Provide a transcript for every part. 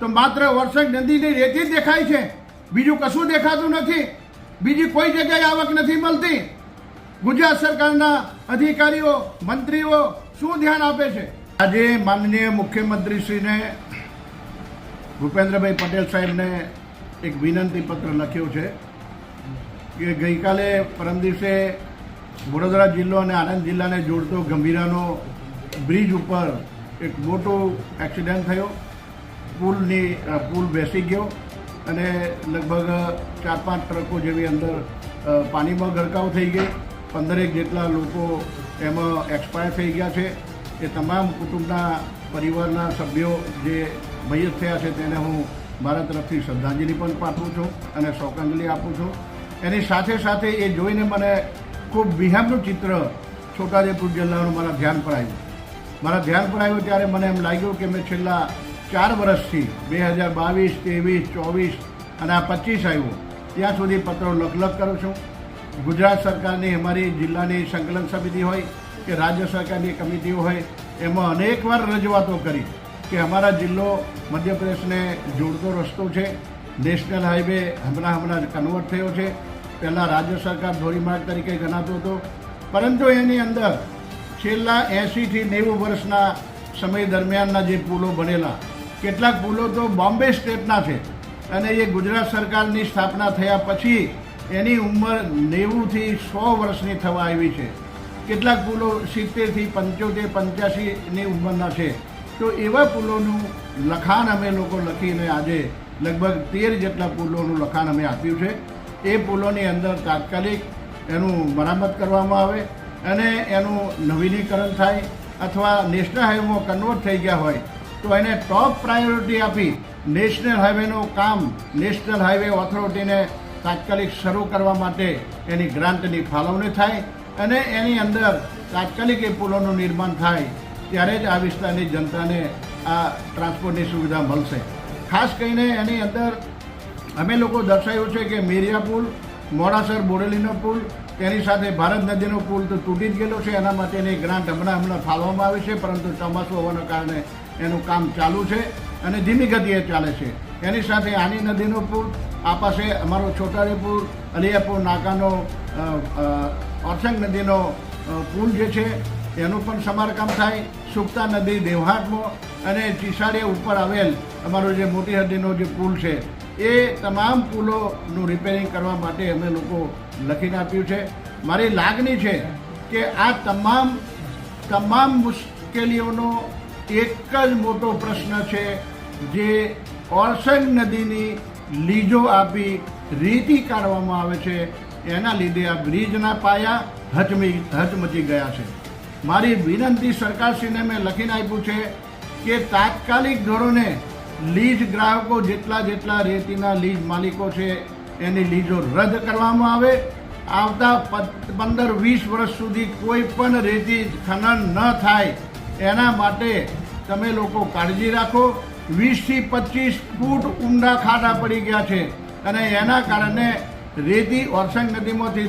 તો માત્ર વર્ષક નદીની રેતી દેખાય છે. બીજું કશું દેખાતું નથી. બીજી કોઈ જગ્યાએ આવક નથી મળતી. ગુજરાત સરકારના અધિકારીઓ, મંત્રીઓ શું ધ્યાન આપે છે? આજે માનનીય મુખ્યમંત્રીશ્રીને ભૂપેન્દ્રભાઈ પટેલ સાહેબને એક વિનંતી પત્ર લખ્યો છે કે ગઈકાલે પરમ દિવસે વડોદરા જિલ્લો અને આણંદ જિલ્લાને જોડતો ગંભીરાનો બ્રિજ ઉપર એક મોટો એક્સિડન્ટ થયો. પુલની પુલ બેસી ગયો અને લગભગ ચાર પાંચ ટ્રકો જેવી અંદર પાણીમાં ગરકાવ થઈ ગઈ. પંદરેક જેટલા લોકો એમાં એક્સપાયર થઈ ગયા છે. એ તમામ કુટુંબના પરિવારના સભ્યો જે મૈયત થયા છે તેને હું મારા તરફથી શ્રદ્ધાંજલિ પણ પાઠવું છું અને શોકાંજલિ આપું છું. એની સાથે સાથે એ જોઈને મને ખૂબ વિહંગનું ચિત્ર છોટાઉદેપુર જિલ્લાનું મારા ધ્યાન પર આવ્યું. મારા ધ્યાન પર આવ્યું ત્યારે મને એમ લાગ્યું કે મેં છેલ્લા ચાર વર્ષથી બે હજાર બાવીસ, ત્રેવીસ, ચોવીસ અને આ પચીસ આવ્યું. ત્યાં સુધી પત્રો લખ લખ કરું છું. ગુજરાત સરકારની અમારી જિલ્લાની સંકલન સમિતિ હોય કે રાજ્ય સરકારની કમિટીઓ હોય, એમાં અનેકવાર રજૂઆતો કરી કે અમારા જિલ્લો મધ્યપ્રદેશને જોડતો રસ્તો છે. નેશનલ હાઈવે હમણાં હમણાં કન્વર્ટ થયો છે. પહેલાં રાજ્ય સરકાર ધોરીમાર્ગ તરીકે ગણાતો હતો. પરંતુ એની અંદર છેલ્લા એંશીથી નેવું વર્ષના સમય દરમિયાનના જે પુલો બનેલા કેટલાક પુલો તો બોમ્બે સ્ટેટના છે. અને એ ગુજરાત સરકારની સ્થાપના થયા પછી એની ઉંમર નેવુંથી સો વર્ષની થવા આવી છે. કેટલાક પુલો સિત્તેરથી પંચોતેર, પંચ્યાસીની ઉંમરના છે. તો એવા પુલોનું લખાણ અમે લોકો લખીને આજે લગભગ તેર જેટલા પુલોનું લખાણ અમે આપ્યું છે. એ પુલોની અંદર તાત્કાલિક એનું મરામત કરવામાં આવે અને એનું નવીનીકરણ થાય અથવા નેશનલ હાઈવેમાં કન્વર્ટ થઈ ગયા હોય તો એને ટોપ પ્રાયોરિટી આપી નેશનલ હાઈવેનું કામ, નેશનલ હાઈવે ઓથોરિટીને તાત્કાલિક શરૂ કરવા માટે એની ગ્રાન્ટની ફાળવણી થાય અને એની અંદર તાત્કાલિક એ પુલોનું નિર્માણ થાય ત્યારે જ આ વિસ્તારની જનતાને આ ટ્રાન્સપોર્ટની સુવિધા મળશે. ખાસ કરીને એની અંદર અમે લોકો દર્શાવ્યું છે કે મેરિયા પુલ, મોડાસર બોરેલીનો પુલ, તેની સાથે ભારત નદીનો પુલ તો તૂટી જ ગયેલો છે, એના માટેની ગ્રાન્ટ હમણાં હમણાં ફાળવવામાં આવી છે, પરંતુ ચોમાસું હોવાના કારણે એનું કામ ચાલુ છે અને ધીમી ગતિએ ચાલે છે. એની સાથે આની નદીનો પુલ, આ પાસે અમારો છોટાડીપુર અલિયાપુર નાકાનો ઓરસંગ નદીનો પુલ જે છે, એનું પણ સમારકામ થાય. સુક્તા નદી દેવહાટમાં અને ચીસાડીયા ઉપર આવેલ અમારો જે મોટી નદીનો જે પુલ છે, એ તમામ પુલોનું રિપેરિંગ કરવા માટે અમે લોકો લખીને આપ્યું છે. મારી લાગણી છે કે આ તમામ તમામ મુશ્કેલીઓનો એક જ મોટો પ્રશ્ન છે જે ઓરસંગ નદીની લીજો આપી રીતિ કાઢવામાં આવે છે. એના લીધે આ બ્રિજના પાયા હચમી હચમચી ગયા છે. મારી વિનંતી સરકારશ્રીને મેં લખીને આપ્યું છે કે તાત્કાલિક ધોરણે લીજ ગ્રાહકો જેટલા જેટલા રેતીના લીજ માલિકો છે એની લીજો રદ કરવામાં આવે. આવતા પંદર વીસ વર્ષ સુધી કોઈ પણ રેતી ખનન ન થાય એના માટે તમે લોકો કાળજી રાખો. વીસથી પચીસ ફૂટ ઊંડા ખાડા પડી ગયા છે અને એના કારણે રેતી ઓરસંગ નદીમાંથી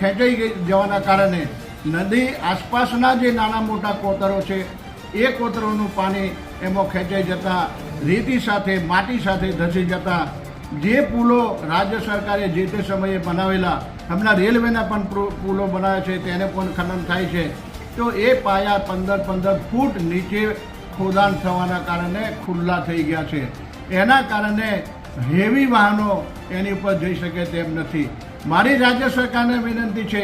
ખેંચાઈ ગઈ જવાના કારણે નદી આસપાસના જે નાના મોટા કોતરો છે, એ કોતરોનું પાણી એમાં ખેંચાઈ જતા, રેતી સાથે, માટી સાથે ધસી જતા, જે પુલો રાજ્ય સરકારે જે તે સમયે બનાવેલા, હમણાં રેલવેના પણ પુલો બનાવ્યા છે, તેને પણ ખનન થાય છે. તો એ પાયા પંદર પંદર ફૂટ નીચે ખોદાણ થવાના કારણે ખુલ્લા થઈ ગયા છે. એના કારણે હેવી વાહનો એની ઉપર જઈ શકે તેમ નથી. મારી રાજ્ય સરકારને વિનંતી છે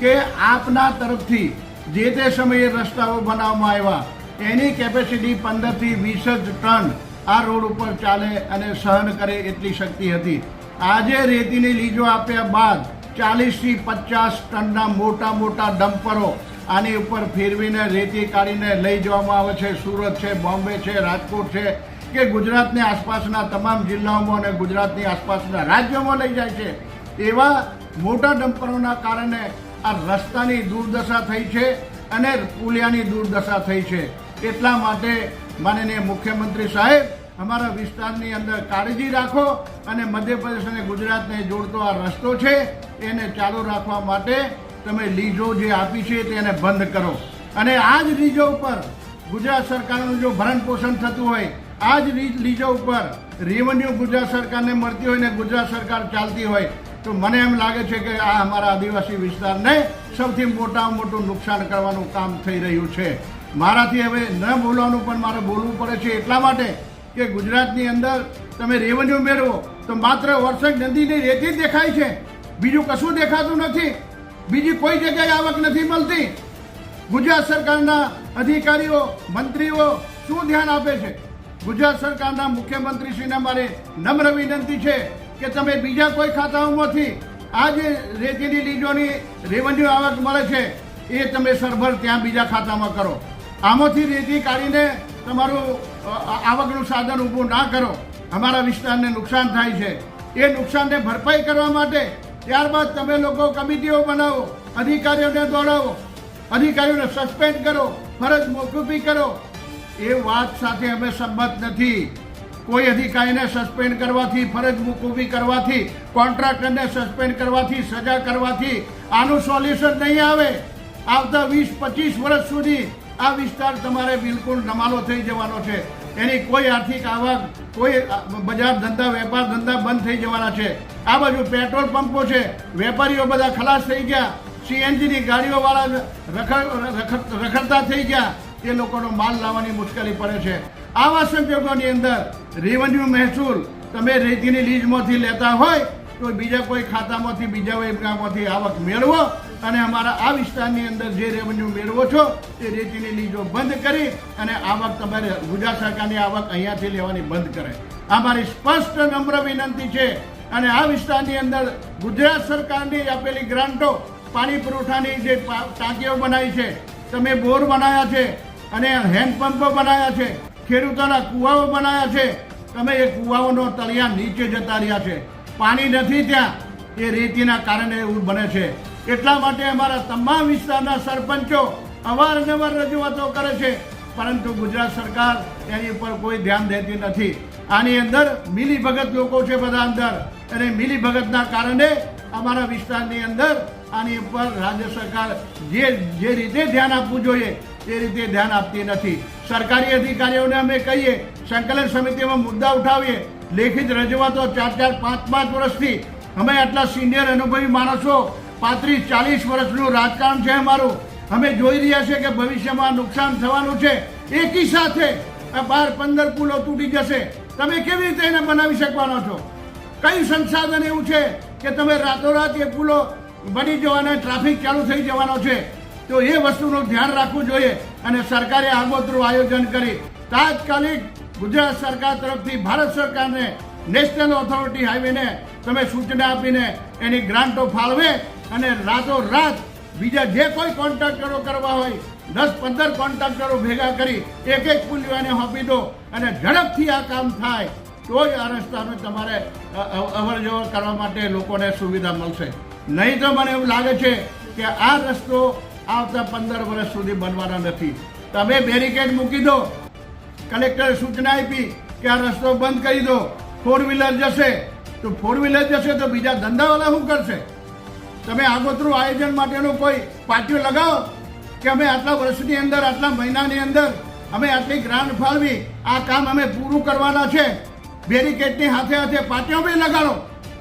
કે આપના તરફથી જે તે સમયે રસ્તાઓ બનાવવામાં આવ્યા, એની કેપેસિટી પંદરથી વીસ જ ટન આ રોડ ઉપર ચાલે અને સહન કરે એટલી શક્તિ હતી. આજે રેતીની લીજો આપ્યા બાદ ચાલીસથી પચાસ ટનના મોટા મોટા ડમ્પરો આની ઉપર ફેરવીને રેતી કાઢીને લઈ જવામાં આવે છે. સુરત છે, બોમ્બે છે, રાજકોટ છે, કે ગુજરાતની આસપાસના તમામ જિલ્લાઓમાં અને ગુજરાતની આસપાસના રાજ્યોમાં લઈ જાય છે. એવા મોટા ડમ્પરોના કારણે આ રસ્તાની દુર્દશા થઈ છે અને પુલિયાની દુર્દશા થઈ છે. એટલા માટે માનનીય મુખ્યમંત્રી સાહેબ, અમારા વિસ્તારની અંદર કાળજી રાખો અને મધ્યપ્રદેશ અને ગુજરાતને જોડતો આ રસ્તો છે, એને ચાલુ રાખવા માટે તમે લીઝો જે આપી છે તેને બંધ કરો. અને આ જ લીઝો ઉપર ગુજરાત સરકારનું જો ભરણ પોષણ થતું હોય આ જ લીઝો ઉપર રેવન્યુ ગુજરાત સરકારને મળતી હોય ને ગુજરાત સરકાર ચાલતી હોય, તો મને એમ લાગે છે કે આ અમારા આદિવાસી વિસ્તારને સૌથી મોટામાં મોટું નુકસાન કરવાનું કામ થઈ રહ્યું છે. મારાથી હવે ન બોલવાનું પણ મારે બોલવું પડે છે એટલા માટે કે ગુજરાતની અંદર તમે રેવન્યુ મેળવો, તો માત્ર વર્ષક નદીની રેતી જ દેખાય છે. બીજું કશું દેખાતું નથી. બીજી કોઈ જગ્યાએ આવક નથી મળતી. ગુજરાત સરકારના અધિકારીઓ, મંત્રીઓ શું ધ્યાન આપે છે? ગુજરાત સરકારના મુખ્યમંત્રીશ્રીને મારે નમ્ર વિનંતી છે કે તમે બીજા કોઈ ખાતાઓમાંથી આ જે રેતીની લીજોની રેવન્યુ આવક મળે છે, એ તમે સરભર ત્યાં બીજા ખાતામાં કરો. આમાંથી રેતી કાઢીને તમારું આવકનું સાધન ઊભું ના કરો. અમારા વિસ્તારને નુકસાન થાય છે. એ નુકસાનને ભરપાઈ કરવા માટે ત્યારબાદ તમે લોકો કમિટીઓ બનાવો, અધિકારીઓને દોડાવો, અધિકારીઓને સસ્પેન્ડ કરો, ફરજ મોકૂફી કરો. એ વાત સાથે અમે સંમત નથી. કોઈ અધિકારીને સસ્પેન્ડ કરવાથી, ફરજ મોકૂફી કરવાથી, કોન્ટ્રાક્ટરને સસ્પેન્ડ કરવાથી, સજા કરવાથી આનું સોલ્યુશન નહીં આવે. આવતા વીસ પચીસ વર્ષ સુધી આ વિસ્તાર તમારે બિલકુલ નમાલો થઈ જવાનો છે. એની કોઈ આર્થિક આવક, કોઈ બજાર ધંધા, વેપાર ધંધા બંધ થઈ જવાના છે. આ બાજુ પેટ્રોલ પંપો છે. વેપારીઓ બધા ખલાસ થઈ ગયા. સીએનજીની ગાડીઓવાળા રખડ, રખડ- રખડતા થઈ ગયા. એ લોકોનો માલ લાવવાની મુશ્કેલી પડે છે. આવા સંજોગોની અંદર રેવન્યુ મહેસૂલ તમે રેતીની લીઝમાંથી લેતા હોય તો બીજા કોઈ ખાતામાંથી, બીજા વિભાગમાંથી આવક મેળવો. અને અમારા આ વિસ્તારની અંદર જે રેવન્યુ મેળવો છો એ રેતીની લીજો બંધ કરી અને આવક તમારે ગુજરાત સરકારની આવક અહીંયાથી લેવાની બંધ કરે. અમારી સ્પષ્ટ નમ્ર વિનંતી છે અને આ વિસ્તારની અંદર ગુજરાત સરકારની આપેલી ગ્રાન્ટો પાણી પુરવઠાની જે ટાંકીઓ બનાવી છે, તમે બોર બનાવ્યા છે અને હેન્ડપંપો બનાવ્યા છે, ખેડૂતોના કુવાઓ બનાવ્યા છે, તમે એ કુવાઓનો તળિયા નીચે જતા રહ્યા છે. પાણી નથી ત્યાં, એ રેતીના કારણે એવું બને છે. એટલા માટે અમારા તમામ વિસ્તારના સરપંચો અવારનવાર રજૂઆતો કરે છે. પરંતુ ગુજરાત સરકાર એની ઉપર કોઈ ધ્યાન દેતી નથી. આની અંદર મિલીભગત લોકો છે બધા અંદર. અને મિલીભગતના કારણે અમારા વિસ્તારની અંદર આની ઉપર રાજ્ય સરકાર જે જે રીતે ધ્યાન આપવું જોઈએ, એ રીતે ધ્યાન આપતી નથી. સરકારી અધિકારીઓને અમે કહીએ, સંકલન સમિતિમાં મુદ્દા ઉઠાવીએ. લેખિત રજૂઆતો ચાર ચાર, પાંચ પાંચ વર્ષથી. અમે આટલા સિનિયર અનુભવી માણસો પાંત્રીસ, ચાલીસ વર્ષનું રાજકારણ છે અમારું. અમે જોઈ રહ્યા છીએ કે ભવિષ્યમાં નુકસાન થવાનું છે. એકી સાથે બાર, પંદર પુલો તૂટી જશે. તમે કેવી રીતે એને બનાવી શકવાનો છો? કયું સંસાધન એવું છે કે તમે રાતોરાત એ પુલો બની જવાના ટ્રાફિક ચાલુ થઈ જવાનો છે? તો એ વસ્તુનું ધ્યાન રાખવું જોઈએ અને સરકારે આગોતરું આયોજન કરી. તાત્કાલિક ગુજરાત સરકાર તરફથી, ભારત સરકારને નેશનલ ઓથોરિટી હાઈવેને તમે સૂચના આપીને એની ગ્રાન્ટો ફાળવે અને રાતોરાત બીજા જે કોઈ કોન્ટ્રાક્ટરો કરવા હોય, દસ પંદર કોન્ટ્રાક્ટરો ભેગા કરી, એક એક પુલિયાને સોંપી દો અને ઝડપથી આ કામ થાય, તો જ આ રસ્તાને તમારે અવર જવર કરવા માટે લોકોને સુવિધા મળશે. નહીં તો મને એવું લાગે છે કે આ રસ્તો આવતા પંદર વર્ષ સુધી બનવાના નથી. તમે બેરિકેડ મૂકી દો, કલેક્ટરે સૂચના આપી કે આ રસ્તો બંધ કરી દો, ફોર વ્હીલર જશે, તો ફોર વ્હીલર જશે તો બીજા ધંધાવાળા શું કરશે? તમે આગોતરું આયોજન માટેનું કોઈ પાટીઓ લગાવો કે અમે આટલા વર્ષની અંદર, આટલા મહિનાની અંદર અમે આટલી ગ્રાન્ટ ફાળવી, આ કામ અમે પૂરું કરવાના છે. બેરિકેડની હાથે હાથે પાટિયો બી લગાડો,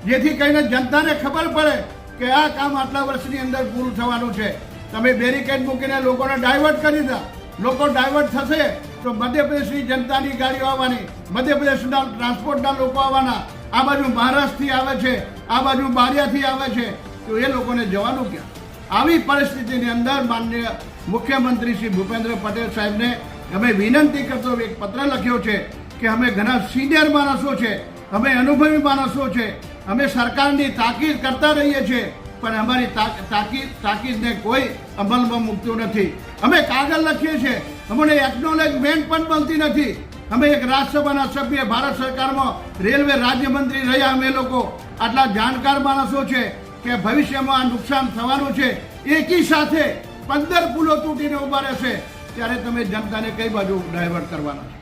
જેથી કરીને જનતાને ખબર પડે કે આ કામ આટલા વર્ષની અંદર પૂરું થવાનું છે. તમે બેરિકેડ મૂકીને લોકોને ડાયવર્ટ કરી દા. લોકો ડાયવર્ટ થશે તો મધ્યપ્રદેશની જનતાની ગાડીઓ આવવાની, મધ્યપ્રદેશના ટ્રાન્સપોર્ટના લોકો આવવાના. આ બાજુ મહારાષ્ટ્રથી આવે છે, આ બાજુ બારિયાથી આવે છે. તો એ લોકોને જવાનું ક્યાં? આવી પરિસ્થિતિની અંદર માનનીય મુખ્યમંત્રી શ્રી ભૂપેન્દ્ર પટેલ સાહેબને અમે વિનંતી કરતો એક પત્ર લખ્યો છે કે અમે ઘણા સિનિયર માણસો છે, અમે અનુભવી માણસો છે, અમે સરકારની તાકીદ કરતા રહીએ છીએ, પણ અમારી તાક- તાકીદ, તાકીદને કોઈ અમલમાં મૂકતું નથી. અમે કાગળ લખીએ છીએ, અમને એકનોલેજમેન્ટ પણ મળતી નથી. અમે એક રાજ્યસભાના સભ્ય, ભારત સરકારમાં રેલવે રાજ્યમંત્રી રહ્યા, અમે લોકો. આટલા જાણકાર માણસો છે કે ભવિષ્યમાં આ નુકસાન થવાનું છે, એકી સાથે પંદર પુલો તૂટીને ઊભા રહેશે, ત્યારે તમે જનતાને કઈ બાજુ ડાયવર્ટ કરવાના છે?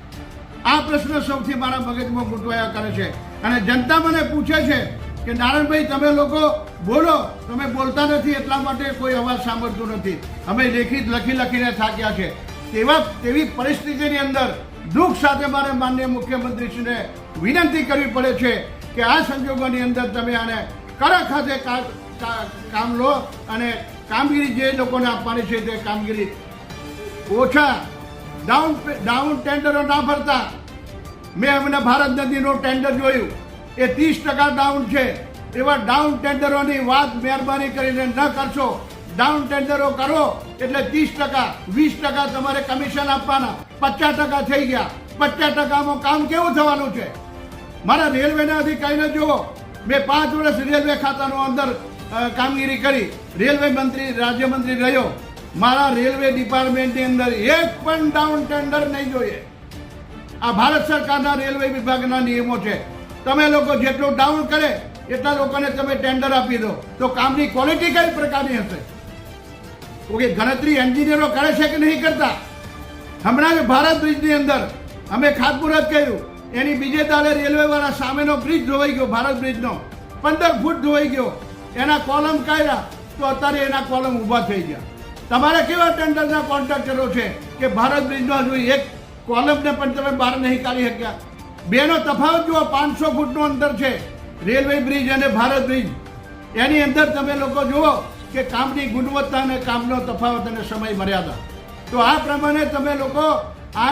આ પ્રશ્ન સૌથી મારા મગજમાં ગૂંટવાયા કરે છે. અને જનતા મને પૂછે છે કે નારાયણભાઈ તમે લોકો બોલો, તમે બોલતા નથી, એટલા માટે કોઈ અવાજ સાંભળતો નથી. અમે લેખિત લખી લખીને થાક્યા છે. તેવા તેવી પરિસ્થિતિની અંદર દુઃખ સાથે મારે માનનીય મુખ્યમંત્રીશ્રીને વિનંતી કરવી પડે છે કે આ સંજોગોની અંદર તમે આને કડક હાથે કામ લો અને કામગીરી જે લોકોને આપવાની છે તે કામગીરી ઓછા ડાઉન ડાઉન ટેન્ડરો ના ભરતા. મેં હમણાં ભારત નદીનું ટેન્ડર જોયું. એ ત્રીસ ટકા ડાઉન છે. એવા ડાઉન ટેન્ડરોની વાત મહેરબાની કરીને ન કરશો. ડાઉન ટેન્ડરો કરો એટલે ત્રીસ ટકા, વીસ ટકા તમારે કમિશન આપવાના. પચાસ ટકા થઈ ગયા. પચાસ ટકામાં કામ કેવું થવાનું છે? મારા રેલવેના અધિકારીને જુઓ. મેં પાંચ વર્ષ રેલવે ખાતાનો અંદર કામગીરી કરી, રેલવે મંત્રી રાજ્યમંત્રી રહ્યો. મારા રેલવે ડિપાર્ટમેન્ટની અંદર એક પણ ડાઉન ટેન્ડર નહીં જોઈએ. આ ભારત સરકારના રેલવે વિભાગના નિયમો છે. તમે લોકો જેટલું ડાઉન કરે, એટલા લોકોને તમે ટેન્ડર આપી દો. તો કામની ક્વોલિટી કઈ પ્રકારની હશે? ઓકે, ગણતરી એન્જિનિયરો કરે છે કે નહીં કરતા? હમણાં જ ભારત બ્રિજની અંદર અમે ખાતમુહૂર્ત કર્યું. એની બીજે દાડે રેલવે વાળા સામેનો બ્રિજ ધોવાઈ ગયો, ભારત બ્રિજનો. પંદર ફૂટ ધોવાઈ ગયો. એના કોલમ કાઢ્યા તો અત્યારે એના કોલમ ઊભા થઈ ગયા. તમારે કેવા ટેન્ડરના કોન્ટ્રાક્ટરો છે કે ભારત બ્રિજનો હજુ એક કોલમને પણ તમે બહાર નહીં કાઢી શક્યા. બેનો તફાવત જુઓ, પાંચસો ફૂટનું અંતર છે રેલવે બ્રિજ અને ભારત બ્રિજ. એની અંદર તમે લોકો જુઓ કે કામની ગુણવત્તા અને કામનો તફાવત અને સમય મર્યાદા. તો આ પ્રમાણે તમે લોકો આ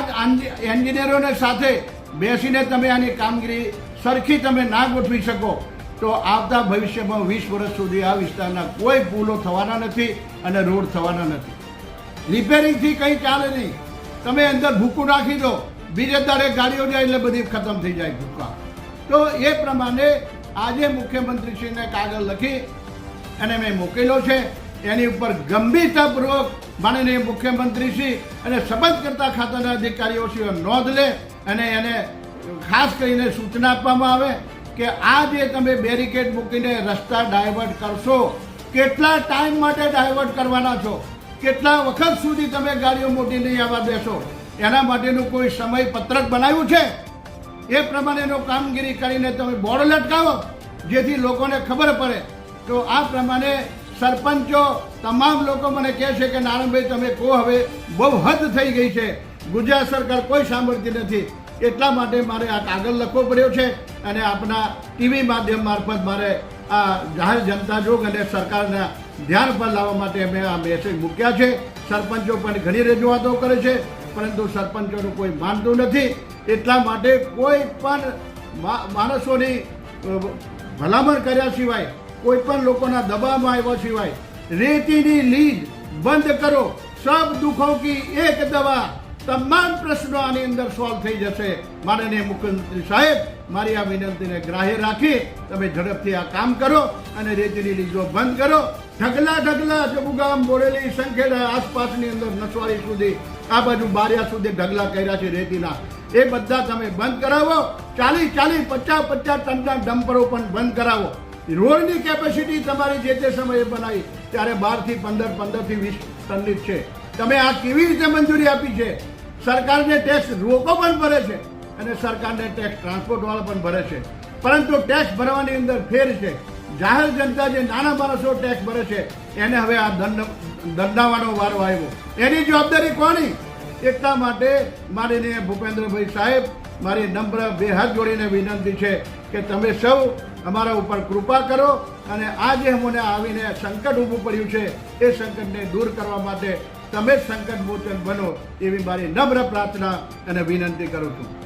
એન્જિનિયરોને સાથે બેસીને તમે આની કામગીરી સરખી તમે ના ગોઠવી શકો, તો આવતા ભવિષ્યમાં વીસ વર્ષ સુધી આ વિસ્તારના કોઈ પુલો થવાના નથી અને રોડ થવાના નથી. રિપેરિંગથી કંઈ ચાલે નહીં. તમે અંદર ભૂકું નાખી દો. બીજે દાડે ગાડીઓ જાય એટલે બધી ખતમ થઈ જાય ભૂકા. તો એ પ્રમાણે આજે મુખ્યમંત્રીશ્રીને કાગળ લખી અને મેં મોકેલો છે. એની ઉપર ગંભીરતાપૂર્વક માનનીય મુખ્યમંત્રીશ્રી અને સંબંધ કરતા ખાતાના સિવાય નોંધ લે. અને એને ખાસ કરીને સૂચના આપવામાં આવે કે આ જે તમે બેરિકેડ મૂકીને રસ્તા ડાયવર્ટ કરશો, કેટલા ટાઈમ માટે ડાયવર્ટ કરવાના છો? કેટલા વખત સુધી તમે ગાડીઓ મોટી નહીં આવવા દેશો એના માટેનું કોઈ સમય પત્રક બનાવ્યું છે? એ પ્રમાણેનો કામગીરી કરીને તમે બોર્ડ લટકાવો, જેથી લોકોને ખબર પડે. તો આ પ્રમાણે સરપંચો, તમામ લોકો મને કહે છે કે, નારણભાઈ, તમે કહો હવે બહુ હદ થઈ ગઈ છે. ગુજરાત સરકાર કોઈ સાંભળતી નથી. એટલા માટે મારે આ કાગળ લખવો પડ્યો છે અને આપણા ટીવી માધ્યમ મારફત મારે આ જાહેર જનતા જોગ અને સરકારના ધ્યાન પર લાવવા માટે મેં આ મેસેજ મૂક્યા છે. સરપંચો પણ ઘણી રજૂઆતો કરે છે, પરંતુ સરપંચોનું કોઈ માનતું નથી. એટલા માટે કોઈ પણ માણસોની ભલામણ કર્યા સિવાય, કોઈ પણ લોકોના દબાવમાં આવ્યા સિવાય, રેતીની લીજ બંધ કરો. સબ દુઃખો કી એક દવા તમામ પ્રશ્નો આની અંદર સોલ્વ થઈ જશે. માનનીય મુખ્યમંત્રી સાહેબ, મારી આ વિનંતીને ગ્રાહ્ય રાખી તમે ઝડપથી આ કામ કરો અને રેતીની લીજો બંધ કરો. ઢગલા ઢગલા જબુગામ બોરેલી સંખેડા આસપાસની અંદર નસવાડી સુધી, આ બાજુ બારિયા સુધી ઢગલા કર્યા છે રેતીના. એ બધા તમે બંધ કરાવો. ચાલીસ ચાલીસ, પચાસ પચાસ ટનના ડમ્પરો પણ બંધ કરાવો. રોડની કેપેસિટી તમારી જે તે સમયે બનાવી, ત્યારે બારથી પંદર, પંદરથી વીસ ટનની છે. તમે આ કેવી રીતે મંજૂરી આપી છે? સરકારને ટેક્સ લોકો પણ ભરે છે અને સરકારને ટેક્સ ટ્રાન્સપોર્ટવાળા પણ ભરે છે. પરંતુ ટેક્સ ભરવાની અંદર ફેર છે. જાહેર જનતા જે નાના માણસો ટેક્સ ભરે છે, એને હવે આ દંડ દંડાવાનો વારો આવ્યો. એની જવાબદારી કોની? એટલા માટે મારીને ભૂપેન્દ્રભાઈ સાહેબ, મારી નમ્ર બે હાથ જોડીને વિનંતી છે કે તમે સૌ અમારા ઉપર કૃપા કરો અને આ જે મને આવીને સંકટ ઊભું પડ્યું છે, એ સંકટને દૂર કરવા માટે તમે સંકટ મોચન બનો એવી મારી નમ્ર પ્રાર્થના અને વિનંતી કરું છું.